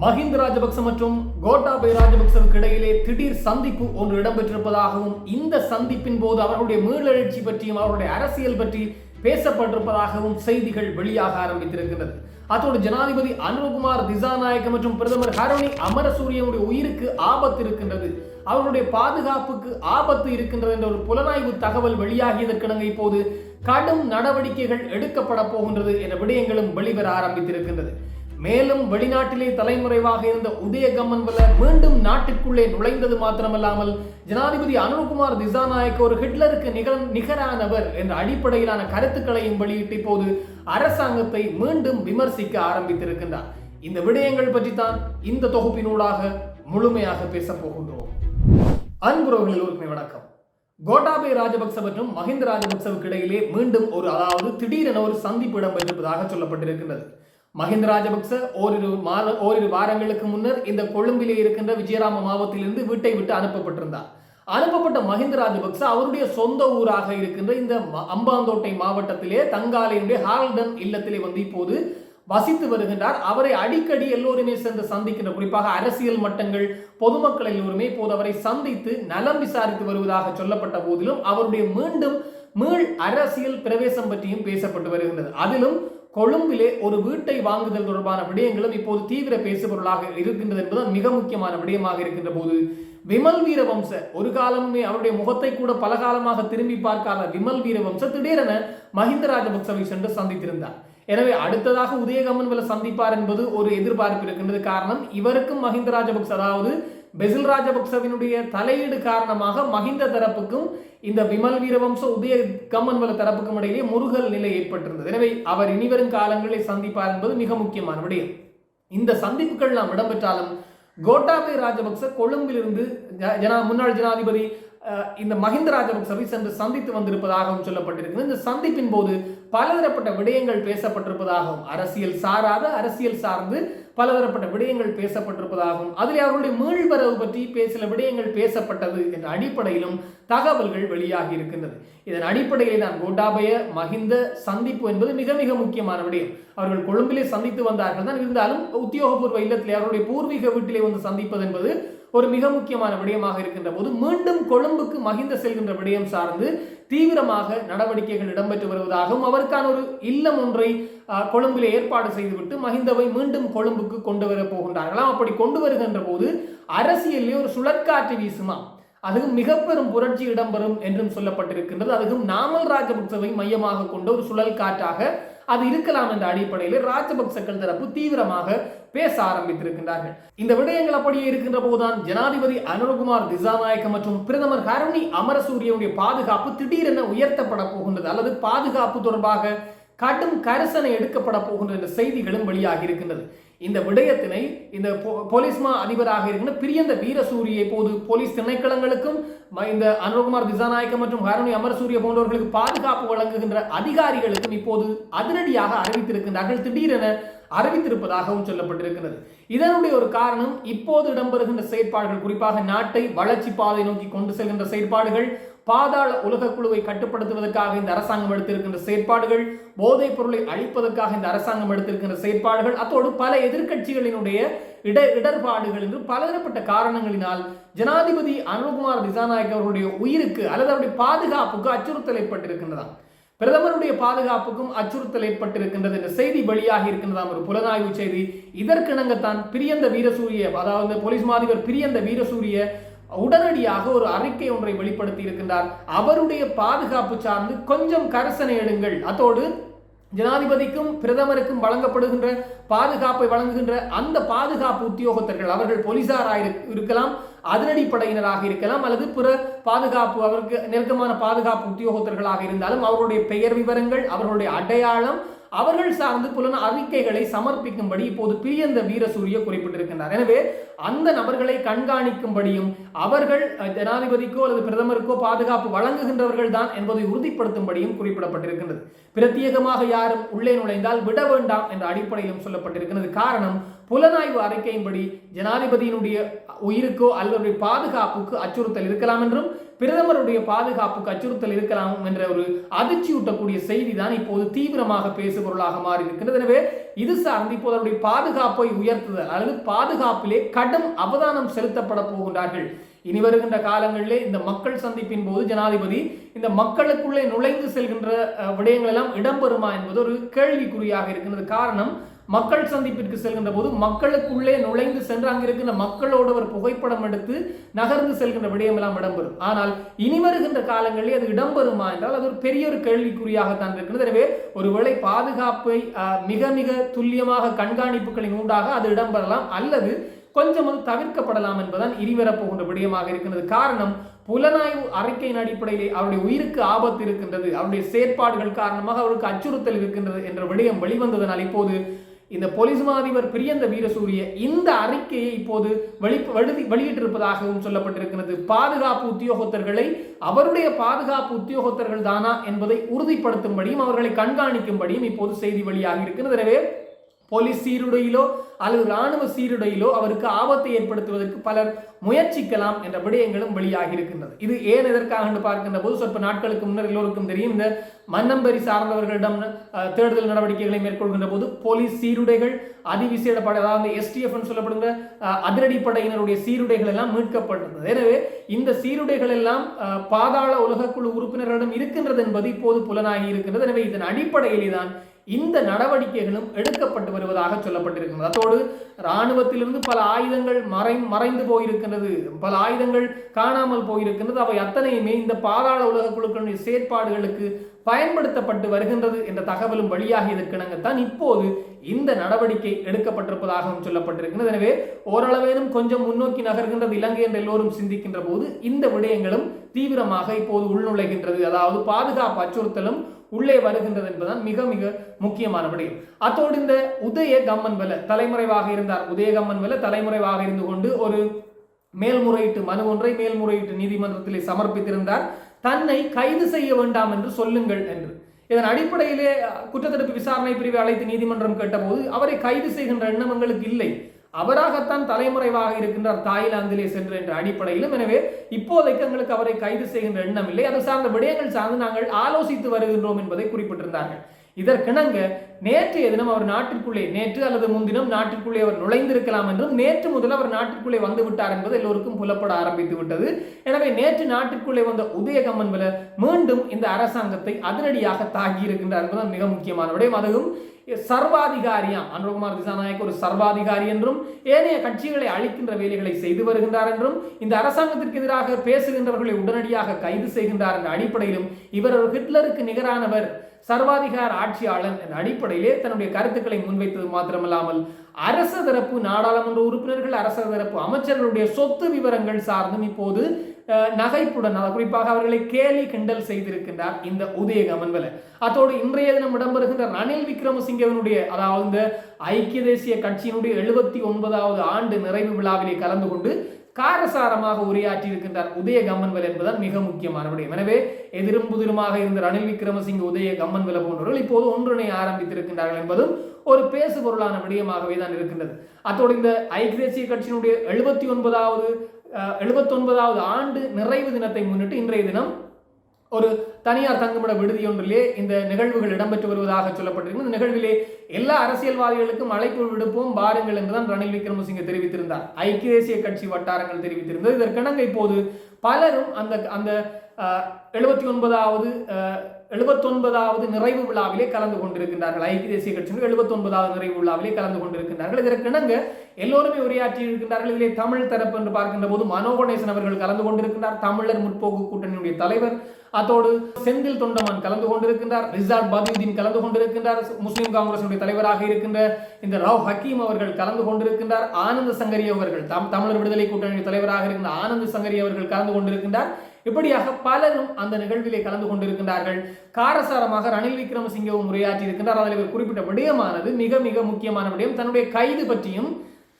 மஹிந்த ராஜபக்ச மற்றும் கோட்டாபய ராஜபக்சவுக்கு இடையிலே திடீர் சந்திப்பு ஒன்று இடம்பெற்றிருப்பதாகவும் இந்த சந்திப்பின் போது அவர்களுடைய மீளெழுச்சி பற்றியும் அவருடைய அரசியல் பற்றி பேசப்பட்டிருப்பதாகவும் செய்திகள் வெளியாக ஆரம்பித்திருக்கிறது அத்தோடு ஜனாதிபதி அனுகுமார் திசாநாயக்க மற்றும் பிரதமர் ஹரணி அமரசூரியனுடைய உயிருக்கு ஆபத்து இருக்கின்றது. அவருடைய பாதுகாப்புக்கு ஆபத்து இருக்கின்றது என்ற ஒரு புலனாய்வு தகவல் வெளியாகியதற்கிடங்க இப்போது கடும் நடவடிக்கைகள் எடுக்கப்பட போகின்றது என்ற விடயங்களும் வெளிவர ஆரம்பித்திருக்கின்றது. மேலும் வெளிநாட்டிலே தலைமுறைவாக இருந்த உதயகம்மன்வல மீண்டும் நாட்டுக்குள்ளே நுழைந்தது மாத்திரமல்லாமல் ஜனாதிபதி அனுகுமார் திசாநாயக் ஒரு ஹிட்லருக்கு நிகழ் நிகரானவர் என்ற அடிப்படையிலான கருத்துக்களையும் வெளியிட்டு இப்போது அரசாங்கத்தை மீண்டும் விமர்சிக்க ஆரம்பித்திருக்கின்றார். இந்த விடயங்கள் பற்றி தான் இந்த தொகுப்பினூடாக முழுமையாக பேசப் போகின்றோம். அன்புறவர்கள் எல்லோருக்குமே வணக்கம். கோட்டாபே ராஜபக்ச மற்றும் மஹிந்த ராஜபக்சவுக்கு இடையிலே மீண்டும் ஒரு அதாவது திடீரென ஒரு சந்திப்பு இடம்பெற்றிருப்பதாக சொல்லப்பட்டிருக்கின்றது. மஹிந்த ராஜபக்ச ஓரிரு மாத ஓரிரு வாரங்களுக்கு முன்னர் இந்த கொழும்பிலே இருக்கின்ற விஜயராம மாவட்டத்திலிருந்து வீட்டை விட்டு அனுப்பப்பட்டிருந்தார். அனுப்பப்பட்ட மஹிந்த ராஜபக்ச அவருடைய சொந்த ஊராக இருக்கின்ற இந்த அம்பாந்தோட்டை மாவட்டத்திலே தங்காலையினுடைய ஹால்டன் இல்லத்திலே வந்து இப்போது வசித்து வருகின்றார். அவரை அடிக்கடி எல்லோருமே சென்று சந்திக்கின்ற குறிப்பாக அரசியல் மட்டங்கள் பொதுமக்கள் எல்லோருமே இப்போது அவரை சந்தித்து நலம் விசாரித்து வருவதாக சொல்லப்பட்ட போதிலும் அவருடைய மீண்டும் மீள் அரசியல் பிரவேசம் பற்றியும் பேசப்பட்டு வருகின்றது. அதிலும் கொழும்பிலே ஒரு வீட்டை வாங்குதல் தொடர்பான விடயங்களும் இப்போது தீவிர பேசுபொருளாக இருக்கின்றது என்பதுதான் மிக முக்கியமான விடயமாக இருக்கின்ற போது விமல் வீரவம்ச ஒரு காலமுமே அவருடைய முகத்தை கூட பல காலமாக திரும்பி பார்க்காத விமல் வீரவம்ச திடீரென மஹிந்த ராஜபக்சவை சென்று சந்தித்திருந்தார். எனவே அடுத்ததாக உதயகமன்வல சந்திப்பார் என்பது ஒரு எதிர்பார்ப்பு இருக்கின்றது. காரணம் இவருக்கும் மஹிந்த ராஜபக்ச அதாவது பெசில் ராஜபக்சவினுடைய தலையீடு காரணமாக மஹிந்த தரப்புக்கும் இந்த விமல் வீரவம்ச உதய கம்மன்வல தரப்புக்கும் இடையிலே முருகல் நிலை ஏற்பட்டிருந்தது. எனவே அவர் இனிவரும் காலங்களில் சந்திப்பார் என்பது மிக முக்கியமான விடயம். இந்த சந்திப்புகள் நாம் இடம்பெற்றாலும் கோட்டாபே ராஜபக்ச கொழும்பிலிருந்து ஜனா முன்னாள் ஜனாதிபதி இந்த மஹிந்த ராஜபக்சவை சென்று சந்தித்து வந்திருப்பதாகவும் சொல்லப்பட்டிருக்கிறது. இந்த சந்திப்பின் போது பலதரப்பட்ட விடயங்கள் பேசப்பட்டிருப்பதாகவும் அரசியல் சாராத அரசியல் சார்ந்து பலதரப்பட்ட விடயங்கள் பேசப்பட்டிருப்பதாகவும் அதில் அவர்களுடைய மீள்வரவு பற்றி பே- சில விடயங்கள் பேசப்பட்டது என்ற அடிப்படையிலும் தகவல்கள் வெளியாகி இருக்கின்றது. இதன் அடிப்படையில் தான் கோட்டாபய மஹிந்த சந்திப்பு என்பது மிக மிக முக்கியமான விடயம். அவர்கள் கொழும்பிலே சந்தித்து வந்தார்கள் தான் இருந்தாலும் உத்தியோகபூர்வ இல்லத்திலே அவருடைய பூர்வீக வீட்டிலே வந்து சந்திப்பது என்பது ஒரு மிக முக்கியமான விடயமாக இருக்கின்ற போது மீண்டும் கொழும்புக்கு மகிந்த செல்கின்ற விடயம் சார்ந்து தீவிரமாக நடவடிக்கைகள் இடம்பெற்று வருவதாகவும் அவருக்கான ஒரு இல்லம் ஒன்றை கொழும்பில் ஏற்பாடு செய்துவிட்டு மஹிந்தவை மீண்டும் கொழும்புக்கு கொண்டு வர போகின்றார்களாம். அப்படி கொண்டு வருகின்ற போது அரசியலே ஒரு சுழற்காற்று வீசுமா? அதுவும் மிக பெரும் புரட்சி இடம்பெறும் என்றும் சொல்லப்பட்டிருக்கின்றது. அதுவும் நாமல் ராஜபக்சவை மையமாக கொண்ட ஒரு சுழல் காற்றாக அது இருக்கலாம் என்ற அடிப்படையில் ராஜபக்சக்கள் தரப்பு தீவிரமாக பேச ஆரம்பித்திருக்கின்றார்கள். இந்த விடயங்கள் அப்படியே இருக்கின்ற போதுதான் ஜனாதிபதி அனுரகுமார் திசாநாயக்க மற்றும் பிரதமர் ஹரணி அமரசூரியனுடைய பாதுகாப்பு திடீரென உயர்த்தப்பட போகின்றது அல்லது பாதுகாப்பு தொடர்பாக கடும் கரிசனை எடுக்கப்பட போகின்ற செய்திகளும் வெளியாகி இருக்கின்றது. இந்த விடயத்தினை இந்த போ- அதிபராக இருக்கின்ற பிரியந்த வீரசூரியை போது போலீஸ் திணைக்களங்களுக்கும் ம- இந்த அனுரகுமார் திசாநாயக்க மற்றும் ஹரணி அமரசூரிய போன்றவர்களுக்கு பாதுகாப்பு வழங்குகின்ற அதிகாரிகளுக்கும் இப்போது அதிரடியாக அறிவித்திருக்கின்றார்கள். திடீரென அறிவித்திருப்பதாகவும் சொல்லப்பட்டிருக்கிறது. இதனுடைய ஒரு காரணம் இப்போது இடம்பெறுகின்ற செயற்பாடுகள் குறிப்பாக நாட்டை வளர்ச்சி பாதை நோக்கி கொண்டு செல்கின்ற செயற்பாடுகள் பாதாள உலக குழுவை கட்டுப்படுத்துவதற்காக இந்த அரசாங்கம் எடுத்திருக்கின்ற செயற்பாடுகள் போதைப் பொருளை அழிப்பதற்காக இந்த அரசாங்கம் எடுத்திருக்கின்ற செயற்பாடுகள் அத்தோடு பல எதிர்க்கட்சிகளினுடைய இட இடர்பாடுகள் என்று பலதரப்பட்ட காரணங்களினால் ஜனாதிபதி அனுகுமார் திசாநாயக் அவருடைய உயிருக்கு அல்லது அவருடைய பாதுகாப்புக்கு அச்சுறுத்தல் ஏற்பட்டிருக்கின்றதாம் பிரதமருடைய பாதுகாப்புக்கும் அச்சுறுத்தல் ஏற்பட்டிருக்கின்றது என்ற செய்தி வெளியாகி இருக்கின்றதாம் ஒரு புலனாய்வு செய்தி. இதற்கிணங்கத்தான் பிரியந்த வீரசூரிய அதாவது போலீஸ் மாதிபர் பிரியந்த வீரசூரிய உடனடியாக ஒரு அறிக்கை ஒன்றை வெளிப்படுத்தி இருக்கின்றார் அவருடைய பாதுகாப்பு சார்ந்து கொஞ்சம் கரிசனை எடுங்கள். அதோடு ஜனாதிபதிக்கும் பிரதமருக்கும் வழங்கப்படுகின்ற பாதுகாப்பை வழங்குகின்ற அந்த பாதுகாப்பு உத்தியோகத்தர்கள் அவர்கள் போலீசாராக இரு- இருக்கலாம் அதிரடிப்படையினராக இருக்கலாம் அல்லது பிற பாதுகாப்பு அவருக்கு நெருக்கமான பாதுகாப்பு உத்தியோகத்தர்களாக இருந்தாலும் அவருடைய பெயர் விவரங்கள் அவர்களுடைய அடையாளம் அவர்கள் சார்ந்து புலன அறிக்கைகளை சமர்ப்பிக்கும்படி இப்போது பிரியந்த வீரசூரிய குறிப்பிட்டிருக்கின்றார். எனவே அந்த நபர்களை கண்காணிக்கும்படியும் அவர்கள் ஜனாதிபதிக்கோ அல்லது பிரதமருக்கோ பாதுகாப்பு வழங்குகின்றவர்கள் தான் என்பதை உறுதிப்படுத்தும்படியும் குறிப்பிடப்பட்டிருக்கின்றது. பிரத்யேகமாக யாரும் உள்ளே நுழைந்தால் விட வேண்டாம் என்ற அடிப்படையிலும் சொல்லப்பட்டிருக்கிறது காரணம் புலனாய்வு அறிக்கையின்படி ஜனாதிபதியினுடைய உயிருக்கோ அல்லது பாதுகாப்புக்கு அச்சுறுத்தல் இருக்கலாம் என்றும் பிரதமருடைய பாதுகாப்புக்கு அச்சுறுத்தல் இருக்கலாம் என்ற ஒரு அதிர்ச்சியூட்டக்கூடிய செய்தி தான் இப்போது தீவிரமாக பேசுபொருளாக மாறி இருக்கின்றது எனவே இது சார்ந்து இப்போது அவருடைய பாதுகாப்பை உயர்த்துதல் அல்லது பாதுகாப்பிலே கடும் அவதானம் செலுத்தப்பட போகின்றார்கள். இனி வருகின்ற காலங்களிலே இந்த மக்கள் சந்திப்பின் போது ஜனாதிபதி இந்த மக்களுக்குள்ளே நுழைந்து செல்கின்ற விடயங்கள் எல்லாம் இடம்பெறுமா என்பது ஒரு கேள்விக்குறியாக இருக்கின்றது. காரணம் மக்கள் சந்திப்பிற்கு செல்கின்ற போது மக்களுக்குள்ளே நுழைந்து சென்று அங்க இருக்கின்ற மக்களோடு ஒரு புகைப்படம் எடுத்து நகர்ந்து செல்கின்ற விடயம் எல்லாம் இடம்பெறும். ஆனால் இனி வருகின்ற காலங்களில் அது இடம்பெறுமா என்றால் அது ஒரு பெரிய ஒரு கேள்விக்குறியாகத்தான் இருக்கிறது எனவே ஒருவேளை பாதுகாப்பை மிக மிக துல்லியமாக கண்காணிப்புகளின் ஊடாக அது இடம்பெறலாம். அல்லது கொஞ்சம் வந்து தவிர்க்கப்படலாம் என்பதுதான் இனிவரப்புகின்ற விடயமாக இருக்கின்றது. காரணம் புலனாய்வு அறிக்கையின் அடிப்படையிலே அவருடைய உயிருக்கு ஆபத்து இருக்கின்றது. அவருடைய செயற்பாடுகள் காரணமாக அவருக்கு அச்சுறுத்தல் இருக்கின்றது என்ற விடயம் வெளிவந்ததனால் இப்போது இந்த போலீஸ் மாதிபர் பிரியந்த வீரசூரிய இந்த அறிக்கையை இப்போது வெளி வெளி வெளியிட்டிருப்பதாகவும் சொல்லப்பட்டிருக்கிறது பாதுகாப்பு உத்தியோகத்தர்களை அவருடைய பாதுகாப்பு உத்தியோகத்தர்கள் தானா என்பதை உறுதிப்படுத்தும்படியும் அவர்களை கண்காணிக்கும்படியும் இப்போது செய்தி வெளியாகி இருக்கிறது எனவே போலீஸ் சீருடையிலோ அல்லது இராணுவ சீருடையிலோ அவருக்கு ஆபத்தை ஏற்படுத்துவதற்கு பலர் முயற்சிக்கலாம் என்ற விடயங்களும் வெளியாகி இருக்கின்றது இது ஏன் எதற்காக என்று பார்க்கின்ற போது சொற்ப நாட்களுக்கு முன்னர் எல்லோருக்கும் தெரியும். இந்த மன்னம்பரி சார்ந்தவர்களிடம் தேடுதல் நடவடிக்கைகளை மேற்கொள்கின்ற போது போலீஸ் சீருடைகள் அதிவிசேட படை அதாவது எஸ்டிஎஃப் சொல்லப்படுகிற அதிரடி அதிரடிப்படையினருடைய சீருடைகள் எல்லாம் மீட்கப்பட்டிருந்தது. எனவே இந்த சீருடைகள் எல்லாம் அஹ், பாதாள உலகக்குழு உறுப்பினர்களிடம் இருக்கின்றது என்பது இப்போது புலனாகி இருக்கின்றது. எனவே இதன் அடிப்படையிலே தான் இந்த நடவடிக்கைகளும் எடுக்கப்பட்டு வருவதாக சொல்லப்பட்டிருக்கிறது. அதோடு இராணுவத்திலிருந்து பல ஆயுதங்கள் மறை மறைந்து போயிருக்கின்றது. பல ஆயுதங்கள் காணாமல் போயிருக்கின்றது. அவை அத்தனையுமே இந்த பாதாள உலக குழுக்களுடைய செயற்பாடுகளுக்கு பயன்படுத்தப்பட்டு வருகின்றது என்ற தகவலும் வெளியாகியதற்கிணங்கத்தான் இப்போது இந்த நடவடிக்கை எடுக்கப்பட்டிருப்பதாகவும் சொல்லப்பட்டிருக்கிறது. எனவே ஓரளவேனும் கொஞ்சம் முன்னோக்கி நகர்கின்றது இலங்கை என்று எல்லோரும் சிந்திக்கின்ற போது இந்த விடயங்களும் தீவிரமாக இப்போது உள்நுழைகின்றது. அதாவது பாதுகாப்பு அச்சுறுத்தலும் உள்ளே வருகின்றது என்பதுதான் மிக மிக முக்கியமான விடயம் அத்தோடு இந்த உதய கம்மன் வெல தலைமுறைவாக இருந்தார். உதய கம்மன் வெல தலைமுறைவாக இருந்து கொண்டு ஒரு மேல்முறையீட்டு மனு ஒன்றை மேல்முறையீட்டு நீதிமன்றத்திலே சமர்ப்பித்திருந்தார். தன்னை கைது செய்ய வேண்டாம் என்று சொல்லுங்கள் என்று. இதன் அடிப்படையிலே குற்றத்தடுப்பு விசாரணை பிரிவை அழைத்து நீதிமன்றம் கேட்டபோது அவரை கைது செய்கின்ற எண்ணம் எங்களுக்கு இல்லை. அவராகத்தான் தலைமுறைவாக இருக்கின்றார் தாய்லாந்திலே சென்று என்ற அடிப்படையிலும். எனவே இப்போதைக்கு எங்களுக்கு அவரை கைது செய்கின்ற எண்ணம் இல்லை. அது சார்ந்த விடயங்கள் சார்ந்து நாங்கள் ஆலோசித்து வருகின்றோம் என்பதை குறிப்பிட்டிருந்தார்கள். இதற்கிணங்க நேற்றைய தினம் அவர் நாட்டிற்குள்ளே நேற்று அல்லது முன்தினம் நாட்டிற்குள்ளே அவர் நுழைந்திருக்கலாம் என்றும் நேற்று முதல் அவர் நாட்டிற்குள்ளே வந்து விட்டார் என்பது எல்லோருக்கும் புலப்பட ஆரம்பித்து விட்டது. எனவே நேற்று நாட்டிற்குள்ளே வந்த உதயகம்மன் வில மீண்டும் இந்த அரசாங்கத்தை அதிரடியாக தாக்கி இருக்கின்றார் என்பது மிக முக்கியமான விடயம். அதுவும் சர்வாதிகாரியாம். அனுரகுமார் திசாநாயக் ஒரு சர்வாதிகாரி என்றும் ஏனைய கட்சிகளை அழிக்கின்ற வேலைகளை செய்து வருகின்றார் என்றும் இந்த அரசாங்கத்திற்கு எதிராக பேசுகின்றவர்களை உடனடியாக கைது செய்கின்றார் என்ற அடிப்படையிலும் இவர் ஒரு ஹிட்லருக்கு நிகரானவர் சர்வாதிகார ஆட்சியாளன் என்ற அடிப்படையிலே தன்னுடைய கருத்துக்களை முன்வைத்தது மாத்திரமல்லாமல் அரச தரப்பு நாடாளுமன்ற உறுப்பினர்கள் அரச தரப்பு அமைச்சர்களுடைய சொத்து விவரங்கள் சார்ந்தும் இப்போது நகைப்புடன் அதாவது குறிப்பாக அவர்களை கேலி கிண்டல் செய்திருக்கின்றார் இந்த உதய கமன்வல அத்தோடு இன்றைய தினம் இடம்பெறுகின்ற ரணில் விக்ரமசிங்கவனுடைய அதாவது இந்த ஐக்கிய தேசிய கட்சியினுடைய எழுபத்தி ஒன்பதாவது ஆண்டு நிறைவு விழாவிலே கலந்து கொண்டு காரசாரமாக உரையாற்றி இருக்கின்றார் உதய கம்மன்வல் என்பதுதான் மிக முக்கியமான விடயம். எனவே எதிரும் புதிருமாக இருந்த ரணில் விக்ரமசிங்க உதய கம்மன்வல போன்றவர்கள் இப்போது ஒன்றிணை ஆரம்பித்திருக்கின்றார்கள் என்பதும் ஒரு பேசு பொருளான விடயமாகவே தான் இருக்கின்றது. அத்தோடு இந்த ஐக்கிய தேசிய கட்சியினுடைய எழுபத்தி ஒன்பதாவது எழுபத்தொன்பதாவது ஆண்டு நிறைவு தினத்தை முன்னிட்டு இன்றைய தினம் ஒரு தனியார் தங்குமிட விடுதி ஒன்றிலே இந்த நிகழ்வுகள் இடம்பெற்று வருவதாக சொல்லப்பட்டிருக்கிறது. இந்த நிகழ்விலே எல்லா அரசியல்வாதிகளுக்கும் அழைப்பு விடுப்போம் பாருங்கள் என்றுதான் ரணில் விக்ரமசிங்கே தெரிவித்திருந்தார். ஐக்கிய தேசிய கட்சி வட்டாரங்கள் தெரிவித்திருந்தது. இதற்கிணங்க இப்போது பலரும் அந்த அந்த எழுபத்தி ஒன்பதாவது எழுபத்தொன்பதாவது நிறைவு விழாவிலே கலந்து கொண்டிருக்கின்றார்கள். ஐக்கிய தேசிய கட்சியினர் எழுபத்தொன்பதாவது நிறைவு விழாவிலே கலந்து கொண்டிருக்கின்றார்கள். இதற்கிணங்க எல்லோருமே உரையாற்றி இருக்கின்றார்கள். இதிலே தமிழ் தரப்பு என்று பார்க்கின்ற போது மனோகணேசன் அவர்கள் கலந்து கொண்டிருக்கின்றார். தமிழர் முற்போக்கு கூட்டணியுடைய தலைவர். அதோடு செந்தில் தொண்டமான் கலந்து கொண்டிருக்கின்றார். ரிசார்ட் பதியுதீன் கலந்து கொண்டிருக்கின்றார். முஸ்லிம் காங்கிரசுடைய தலைவராக இருக்கின்ற இந்த ராவ் ஹக்கீம் அவர்கள் கலந்து கொண்டிருக்கின்றார். ஆனந்த சங்கரி அவர்கள் தம் தமிழர் விடுதலை கூட்டணி தலைவராக இருக்கின்ற ஆனந்த சங்கரி அவர்கள் கலந்து கொண்டிருக்கின்றார். இப்படியாக பலரும் அந்த நிகழ்விலே கலந்து கொண்டிருக்கின்றார்கள். காரசாரமாக ரணில் விக்ரமசிங்கவும் உரையாற்றி இருக்கின்றார் அதில் இவர் குறிப்பிட்ட விடயமானது மிக மிக முக்கியமான விடயம். தன்னுடைய கைது பற்றியும்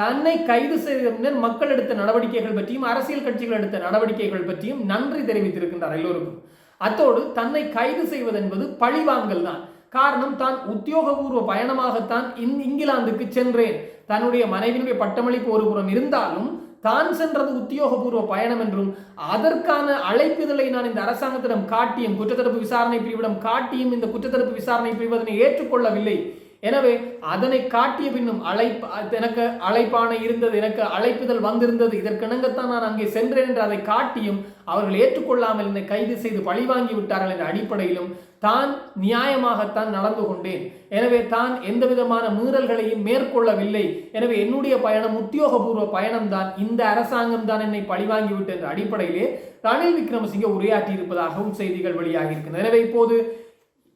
தன்னை கைது செய்த பின்னர் மக்கள் எடுத்த நடவடிக்கைகள் பற்றியும் அரசியல் கட்சிகள் எடுத்த நடவடிக்கைகள் பற்றியும் நன்றி தெரிவித்திருக்கின்றார் எல்லோருக்கும். அத்தோடு தன்னை கைது செய்வது என்பது பழிவாங்கல் தான். காரணம் தான் உத்தியோகபூர்வ பயணமாகத்தான் இந் இங்கிலாந்துக்கு சென்றேன். தன்னுடைய மனைவியினுடைய பட்டமளிப்பு ஒரு புறம் இருந்தாலும் தான் சென்றது உத்தியோகபூர்வ பயணம் என்றும் அதற்கான அழைப்புதலை நான் இந்த அரசாங்கத்திடம் காட்டியும் குற்றத்தடுப்பு விசாரணை பிரிவிடம் காட்டியும் இந்த குற்றத்தடுப்பு விசாரணை பிரிவு அதனை ஏற்றுக்கொள்ளவில்லை. எனவே அதனை காட்டிய பின்னும் அழைப்பு எனக்கு அழைப்பான இருந்தது எனக்கு அழைப்புதல் வந்திருந்தது இதற்கிணங்கத்தான் நான் அங்கே சென்றேன் என்று அதை காட்டியும் அவர்கள் ஏற்றுக்கொள்ளாமல் என்னை கைது செய்து பழிவாங்கி விட்டார்கள் என்ற அடிப்படையிலும் தான் நியாயமாகத்தான் நடந்து கொண்டேன். எனவே தான் எந்த விதமான மீறல்களையும் மேற்கொள்ளவில்லை. எனவே என்னுடைய பயணம் உத்தியோகபூர்வ பயணம்தான். இந்த அரசாங்கம் தான் என்னை பழிவாங்கிவிட்டது என்ற அடிப்படையிலே ரணில் விக்ரமசிங்கே உரையாற்றி இருப்பதாகவும் செய்திகள் வெளியாகி இருக்கின்றன எனவே இப்போது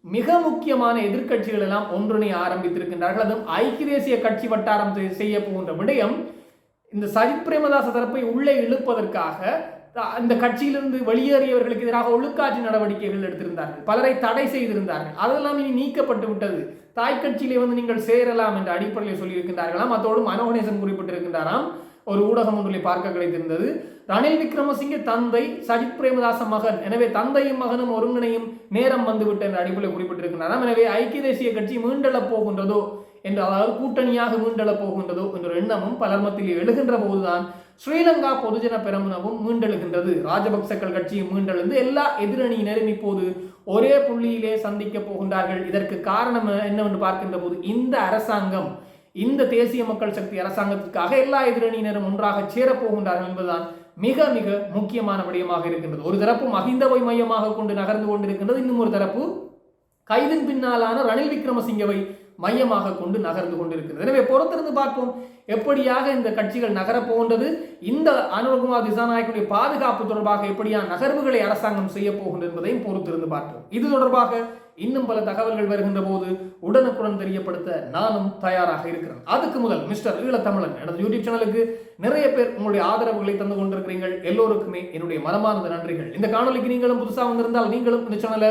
மிக முக்கியமான எதிர்க்கட்சிகள் எல்லாம் ஒன்றிணை ஆரம்பித்திருக்கின்றார்கள். அதுவும் ஐக்கிய தேசிய கட்சி வட்டாரம் செய்ய போகின்ற விடயம் இந்த சஜித் பிரேமதாச தரப்பை உள்ளே இழுப்பதற்காக அந்த கட்சியிலிருந்து வெளியேறியவர்களுக்கு எதிராக ஒழுக்காட்சி நடவடிக்கைகள் எடுத்திருந்தார்கள். பலரை தடை செய்திருந்தார்கள். அதெல்லாம் இனி நீக்கப்பட்டு விட்டது. தாய் கட்சியிலே வந்து நீங்கள் சேரலாம் என்ற அடிப்படையில் சொல்லியிருக்கின்றார்களாம். அத்தோடு மனோகணேசன் குறிப்பிட்டிருக்கின்றாராம். ஒரு ஊடகம் ஒன்றில் பார்க்க கிடைத்திருந்தது. ரணில் விக்ரமசிங்கே தந்தை சஜித் பிரேமதாச மகன். எனவே தந்தையும் மகனும் ஒருங்கிணையும் நேரம் வந்துவிட்ட என்ற அடிப்படையில் குறிப்பிட்டிருக்கின்றாராம். எனவே ஐக்கிய தேசிய கட்சி மீண்டெழப் போகின்றதோ என்று அதாவது கூட்டணியாக மீண்டெழப் போகின்றதோ என்ற எண்ணமும் பலர் மத்தியில் எழுகின்ற போதுதான் ஸ்ரீலங்கா பொதுஜன பெரமுனவும் மீண்டெழுகின்றது. ராஜபக்சக்கள் கட்சியும் மீண்டெழுந்து எல்லா எதிரணியினரும் இப்போது ஒரே புள்ளியிலே சந்திக்க போகின்றார்கள். இதற்கு காரணம் என்னவென்று பார்க்கின்ற போது இந்த அரசாங்கம் இந்த தேசிய மக்கள் சக்தி அரசாங்கத்திற்காக எல்லா எதிரணியினரும் ஒன்றாக சேரப்போகின்றார்கள் என்பதுதான் மிக மிக முக்கியமான விடயமாக இருக்கின்றது. ஒரு தரப்பு மஹிந்தவை மையமாக கொண்டு நகர்ந்து கொண்டிருக்கின்றது. இன்னும் ஒரு தரப்பு கைதின் பின்னாலான ரணில் விக்ரமசிங்கவை மையமாக கொண்டு நகர்ந்து கொண்டிருக்கிறது. எனவே பொறுத்திருந்து பார்ப்போம் எப்படியாக இந்த கட்சிகள் நகரப் போகின்றது இந்த அனுரகுமார் திசாநாயக்கனுடைய பாதுகாப்பு தொடர்பாக எப்படியான நகர்வுகளை அரசாங்கம் செய்ய போகின்றது என்பதையும் பொறுத்திருந்து பார்ப்போம். இது தொடர்பாக இன்னும் பல தகவல்கள் வருகின்ற போது உடனுக்குடன் தெரியப்படுத்த நானும் தயாராக இருக்கிறேன். அதுக்கு முதல் மிஸ்டர் ஈழத்தமிழன் எனது யூடியூப் சேனலுக்கு நிறைய பேர் உங்களுடைய ஆதரவுகளை தந்து கொண்டிருக்கிறீர்கள். எல்லோருக்குமே என்னுடைய மனமார்ந்த நன்றிகள். இந்த காணொலிக்கு நீங்களும் புதுசாக வந்திருந்தால் நீங்களும் இந்த சேனலை